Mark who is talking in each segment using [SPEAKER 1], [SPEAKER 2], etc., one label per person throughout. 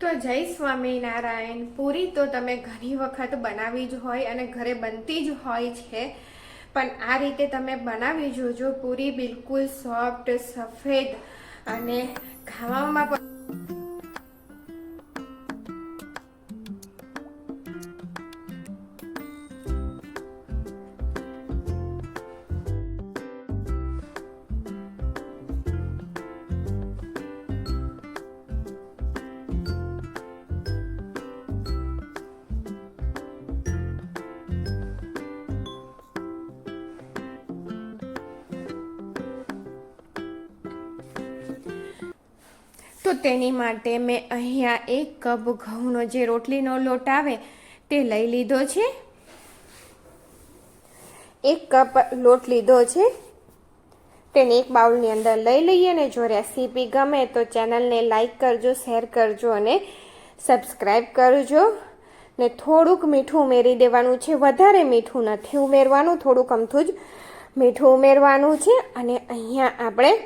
[SPEAKER 1] તો જય સ્વામિનારાયણ પૂરી તો તમે ઘણી વખત બનાવી જ હોય અને ઘરે બનતી જ હોય છે. પણ આ રીતે તમે બનાવી જોજો. પૂરી બિલકુલ સોફ્ટ, સફેદ અને ખાવામાં પણ તો તેની માટે મેં અહીંયા એક કપ ઘઉંનો જે રોટલીનો લોટ આવે તે લઈ લીધો છે. એક કપ લોટ લીધો છે. તેને એક બાઉલની અંદર લઈ લઈએ ને જો રેસીપી ગમે તો ચેનલને લાઈક કરજો, શેર કરજો અને સબસ્ક્રાઈબ કરજો. ને થોડુંક મીઠું ઉમેરી દેવાનું છે. વધારે મીઠું નથી ઉમેરવાનું, થોડુંક અમથું જ મીઠું ઉમેરવાનું છે. અને અહીંયા આપણે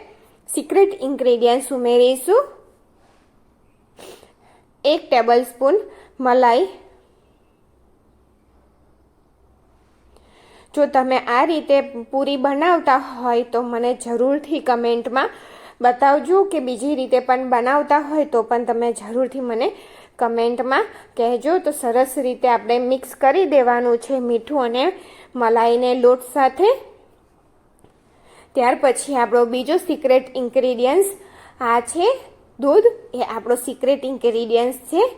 [SPEAKER 1] સિક્રેટ ઇન્ગ્રેડિયન્ટ્સ ઉમેરીશું. એક ટેબલ સ્પૂન મલાઈ. જો તમે આ રીતે પૂરી બનાવતા હોય તો મને જરૂરથી કમેન્ટમાં બતાવજો કે બીજી રીતે પણ બનાવતા હોય તો પણ તમે જરૂરથી મને કમેન્ટમાં કહેજો. તો સરસ રીતે આપણે મિક્સ કરી દેવાનું છે મીઠું અને મલાઈને લોટ સાથે. ત્યાર પછી આપણો બીજો સિક્રેટ ઇન્ગ્રીડિયન્ટ્સ આ છે. દૂધ, એ આપણો સિક્રેટ ઇન્ગ્રેડિયન્ટ્સ છે.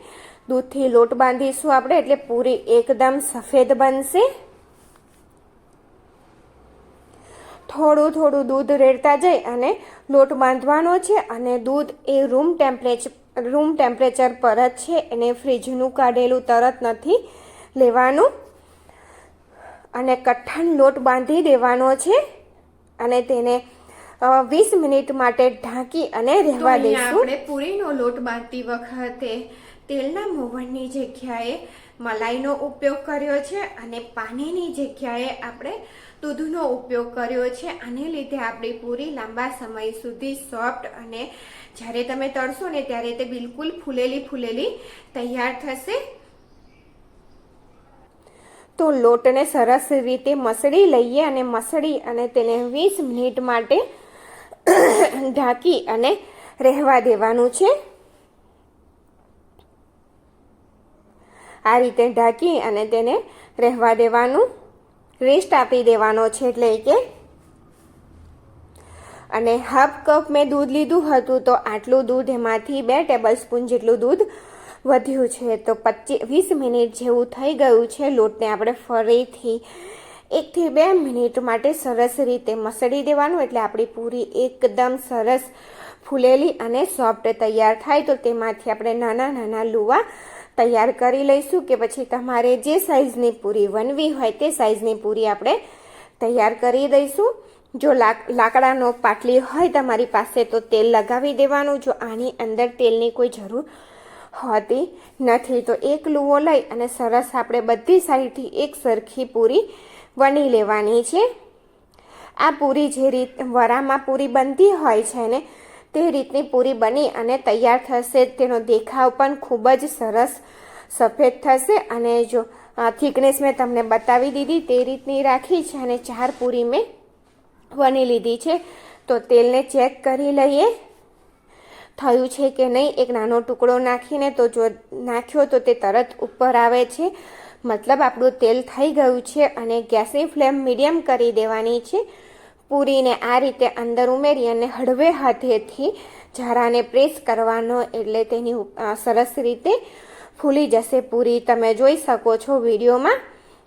[SPEAKER 1] દૂધથી લોટ બાંધીશું આપણે, એટલે પૂરી એકદમ સફેદ બનશે. થોડું થોડું દૂધ રેડતા જઈ અને લોટ બાંધવાનો છે અને દૂધ એ રૂમ ટેમ્પરેચર રૂમ ટેમ્પરેચર પર જ છે. એને ફ્રીજનું કાઢેલું તરત નથી લેવાનું. અને કઠણ લોટ બાંધી દેવાનો છે. અને તેને વીસ મિનિટ માટે ઢાંકી અને રહેવા દઈશું. આપણે પૂરીનો લોટ બાંધતી વખતે તેલના મોવણની જગ્યાએ મલાઈનો ઉપયોગ કર્યો છે અને પાણીની જગ્યાએ આપણે દૂધનો ઉપયોગ કર્યો છે. આને લીધે આપણી પૂરી લાંબા સમય સુધી સોફ્ટ અને જ્યારે તમે તળશો ને ત્યારે તે બિલકુલ ફૂલેલી ફૂલેલી તૈયાર થશે. તો લોટને સરસ રીતે મસળી લઈએ અને મસળી અને તેને વીસ મિનિટ માટે ઢાંકી અને રહેવા દેવાનું છે. આ રીતે ઢાંકી અને તેને રહેવા દેવાનું. રેસ્ટ આપી દેવાનો છે એટલે કે અને હાફ કપ મેં દૂધ લીધું હતું તો આટલું દૂધ એમાંથી બે ટેબલ સ્પૂન જેટલું દૂધ વધ્યું છે. તો પચીસ, વીસ મિનિટ જેવું થઈ ગયું છે. લોટને આપણે ફરીથી એકથી બે મિનિટ માટે સરસ રીતે મસળી દેવાનું એટલે આપણી પૂરી એકદમ સરસ ફૂલેલી અને સોફ્ટ તૈયાર થાય. તો તેમાંથી આપણે નાના નાના લુવા તૈયાર કરી લઈશું કે પછી તમારે જે સાઈઝની પૂરી વનવી હોય તે સાઈઝની પૂરી આપણે તૈયાર કરી દઈશું. જો લાકડાનો પાટલી હોય તમારી પાસે તો તેલ લગાવી દેવાનું. જો આની અંદર તેલની કોઈ જરૂર હોતી નથી તો એક લુવો લઈ અને સરસ આપણે બધી સાઈડથી એક સરખી પૂરી વણી લેવાની છે. આ પૂરી જે રીત વરામાં પૂરી બનતી હોય છે ને, તે રીતની પૂરી બની અને તૈયાર થશે. તેનો દેખાવ પણ ખૂબ જ સરસ સફેદ થશે અને જો થિકનેસ મેં તમને બતાવી દીધી તે રીતની રાખી છે અને ચાર પૂરી મેં વણી લીધી છે. તો તેલને ચેક કરી લઈએ. થયું છે કે નહીં? એક નાનો ટુકડો નાખીને તો જો નાખ્યો તો તે તરત ઉપર આવે છે. મતલબ આપણું તેલ થઈ ગયું છે અને ગેસની ફ્લેમ મીડિયમ કરી દેવાની છે. પૂરીને આ રીતે અંદર ઉમેરી અને હળવે હાથેથી ઝારાને પ્રેસ કરવાનો એટલે તેની સરસ રીતે ફૂલી જશે પૂરી. તમે જોઈ શકો છો વિડીયોમાં.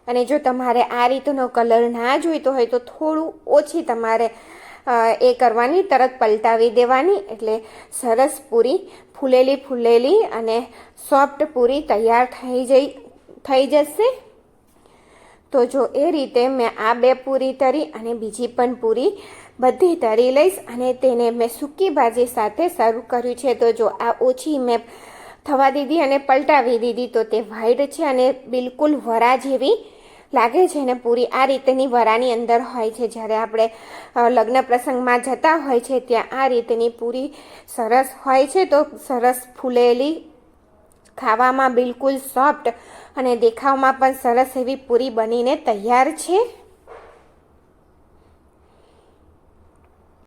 [SPEAKER 1] અને જો તમારે આ રીતનો કલર ના જોઈતો હોય તો થોડું ઓછી તમારે એ કરવાની તરત પલટાવી દેવાની. એટલે સરસ પૂરી ફૂલેલી ફૂલેલી અને સોફ્ટ પૂરી તૈયાર થઈ જઈ થઈ જશે? તો જો એ રીતે મેં આ બે પૂરી તરી અને બીજી પણ પૂરી બધી તરી લઈશ અને તેને મેં સૂકી ભાજી સાથે સર્વ કર્યું છે. તો જો આ ઓછી મેં થવા દીધી અને પલટાવી દીધી, તો તે વ્હાઈટ છે અને બિલકુલ વરા જેવી લાગે છે ને પૂરી આ રીતની વરાની અંદર હોય છે. જ્યારે આપણે લગ્ન પ્રસંગમાં જતા હોય છે, ત્યાં આ રીતની પૂરી સરસ હોય છે. તો સરસ ફૂલેલી ખાવામાં બિલકુલ સોફ્ટ અને દેખાવમાં પણ સરસ એવી પૂરી બનીને તૈયાર છે.